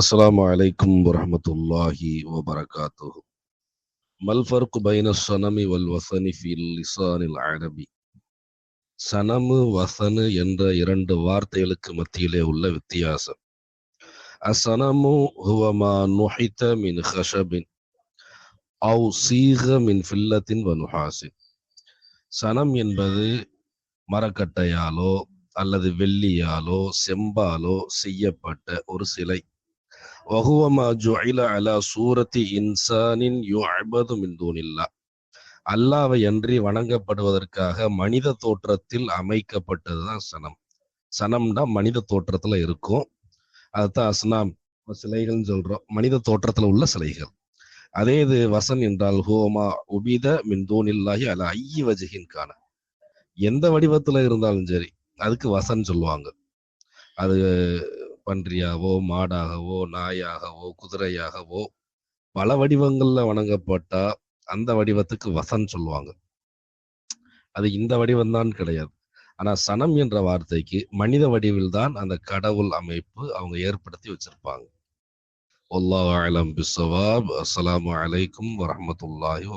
السلام عليكم ورحمة الله وبركاته ما الفرق بين الصنم والوثن في اللسان العربي சனமு வசனு என்ற இரண்டு வார்த்தைகளுக்கு மத்தியிலே உள்ள வித்தியாசம் அசனமு ஹுவமா நுஹித மின் ஹஷபின் அவு சீக மின் ஃபில்லத்தின் வனுஹாசின் சனம் என்பது மரக்கட்டையாலோ அல்லது வெள்ளியாலோ செம்பாலோ செய்யப்பட்ட ஒரு சிலை வகுவமா ஜுஇல அலா சூரத்தி இன்சானின் யுஅபது மின் தூனில்லா அல்லாவை அன்றி வணங்கப்படுவதற்காக மனித தோற்றத்தில் அமைக்கப்பட்டதுதான் சனம். சனம்னா மனித தோற்றத்துல இருக்கும். அதுதான் அஸ்னாம் சிலைகள்னு சொல்றோம். மனித தோற்றத்துல உள்ள சிலைகள். அதே இது வசன் என்றால் ஹோமா உபித மின் தூணில்லாகி அல ஐய வஜகின் காண எந்த வடிவத்துல இருந்தாலும் சரி அதுக்கு வசன் சொல்லுவாங்க. அது பன்றியாவோ மாடாகவோ நாயாகவோ குதிரையாகவோ பல வடிவங்கள்ல வணங்கப்பட்டா அந்த வடிவத்துக்கு வசன் சொல்லுவாங்க. அது இந்த வடிவம் தான் கிடையாது. ஆனா சனம் என்ற வார்த்தைக்கு மனித வடிவில் தான் அந்த கடவுள் அமைப்பு அவங்க ஏற்படுத்தி வச்சிருப்பாங்க. அல்லாஹ் அலம் பிஸ்ஸவாப் அஸ்ஸலாமு அலைக்கும் வரஹ்மத்துல்லாஹி